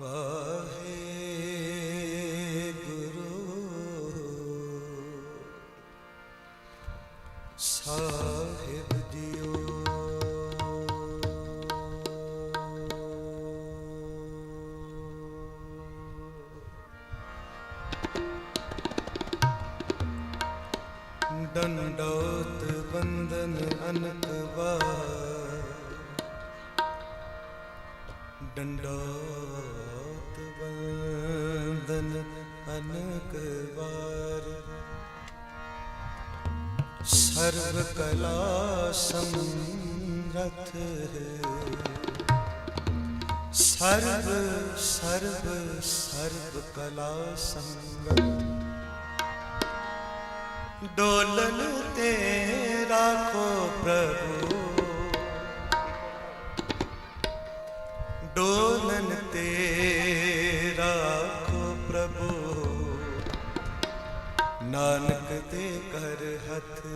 ਵਾਹਿਗੁਰੂ ਸਾਹਿਬ JIO ਡੰਡੋਤ ਬੰਦਨ ਅਨਕ ਵਾਰ ਡੰਡੋਤ ਸਰਬ ਕਲਾ ਸਮਰਥ ਸਰਬ ਸਰਬ ਸਰਬ ਕਲਾ ਸਮਰਥ ਡੋਲਨ ਤੇ ਰਾਖੋ ਪ੍ਰਭੂ ਡੋਲਨ ਤੇ ਰਾਖੋ ਨਾਨਕ ਤੇ ਕਰ ਹੱਥ।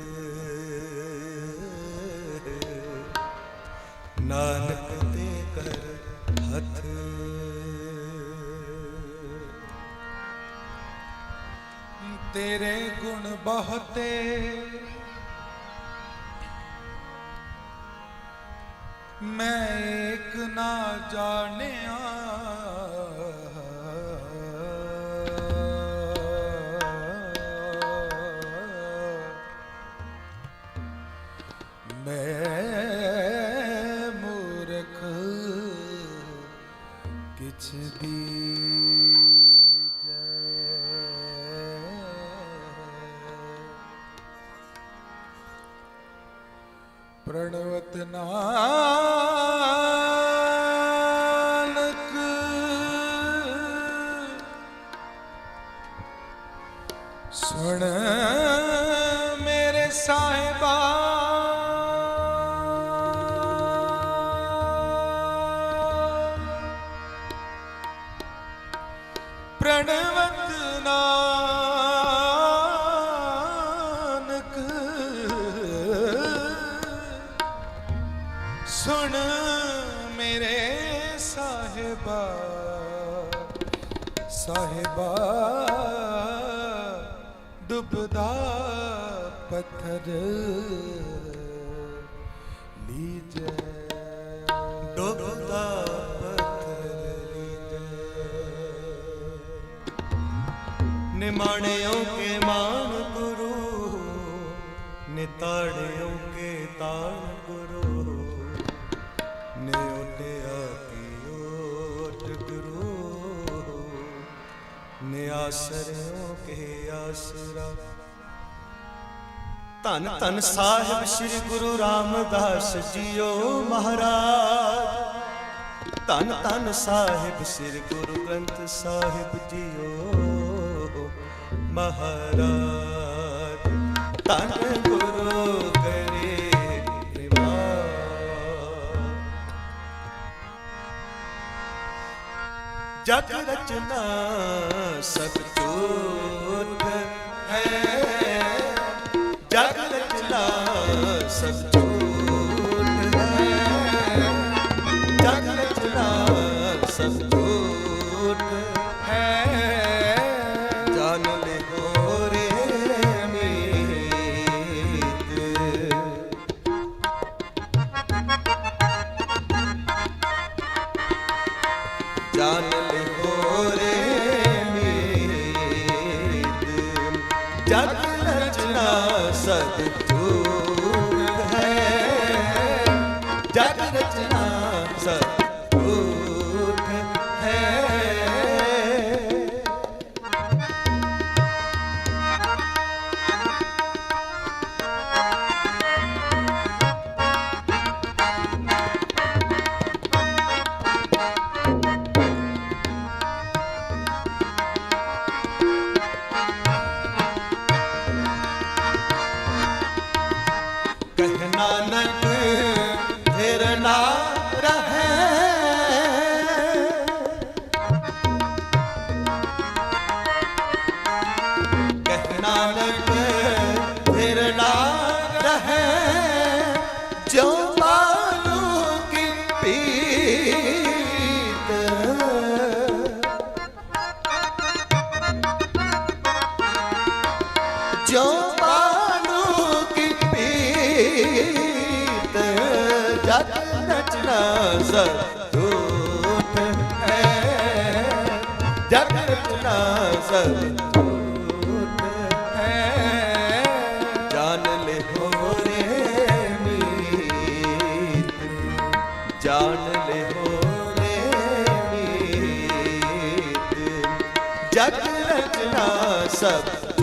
ਨਾਨਕ ਤੇ ਕਰ ਹੱਥ। ਤੇਰੇ ਗੁਣ ਬਹੁਤੇ। ਮੈਂ ਇੱਕ ਨਾ ਜਾਣਿਆ। ਪ੍ਰਣਵਤ ਨਾਨਕ। ਸੁਣ ਮੇਰੇ ਸਾਹਿਬਾ। ਪ੍ਰਣਵਤ ਸੁਣ ਮੇਰੇ ਸਾਹਿਬਾ ਸਾਹਿਬਾ, ਡੁੱਬਦਾ ਪੱਥਰ ਲੀਜੈ। ਡੁੱਬਦਾ ਪੱਥਰ ਲੀਜੈ। ਨਿਮਾਣਿਓ ਕੇ ਮਾਨ ਗੁਰੂ ਨਿਤਾੜਿਓ ਕੇ ਤਾਣ ਨਿਆਸਰਿਓ ਕੇ ਆਸਰਾ। ਧੰਨ ਧੰਨ ਸਾਹਿਬ ਸ੍ਰੀ ਗੁਰੂ ਰਾਮਦਾਸ ਜੀਓ ਮਹਾਰਾਜ। ਧੰਨ ਧੰਨ ਸਾਹਿਬ ਸ੍ਰੀ ਗੁਰੂ ਗ੍ਰੰਥ ਸਾਹਿਬ ਜੀਓ ਮਹਾਰਾਜ। ਧੰਨ ਜਗ ਰਚਨਾ ਸਭ ਝੂਠ ਹੈ। ਜਗ ਰਚਨਾ ਸਭ ਝੂਠ ਹੈ। ਜਗ ਰਚਨਾ ਸਭ ਝੂਠ ਜਾਨ ਜੋ ਬਾਣੂ ਕੀ ਪੀਤ? ਜਗ ਨਚਨਾ ਸਦੂਠ ਹੈ। ਜਗ ਨਚਨਾ ਸਦੂਠ ਹੈ। ਜਾਨ ਲੈ ਹੋਰੇ ਮੀਤ। ਜਾਨ ਲੈ ਹੋਰੇ ਮੀਤ। ਜਗ ਨਚਨਾ ਸਦੂਠ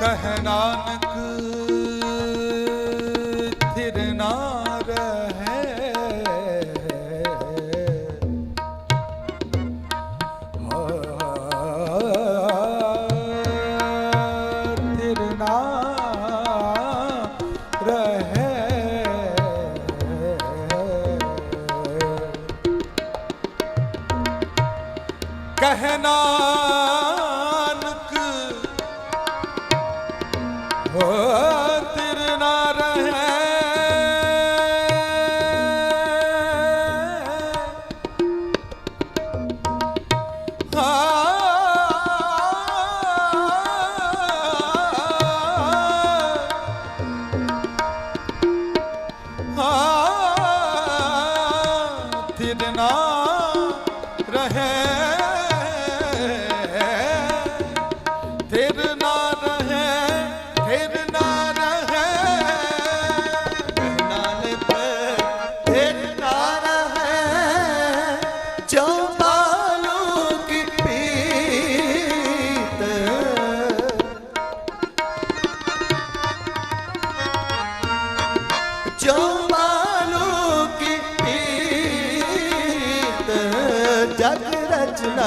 ਕਹ ਨਾਨਕ ਹੋ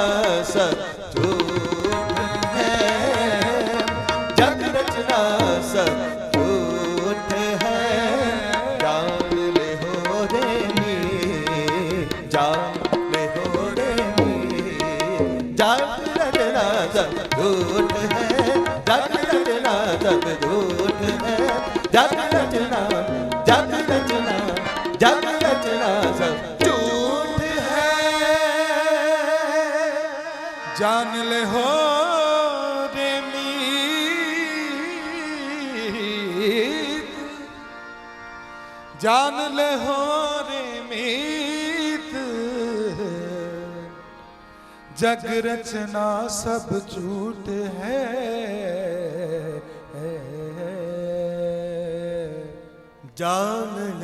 ਰਚਨਾ ਜਾਨ ਲੈ ਹੋ ਰੇ ਮੀਤ। ਜਾਨ ਲੈ ਹੋ ਰੇ ਮੀਤ। ਜਗ ਰਚਨਾ ਸਭ ਝੂਠ ਹੈ। ਜਾਨ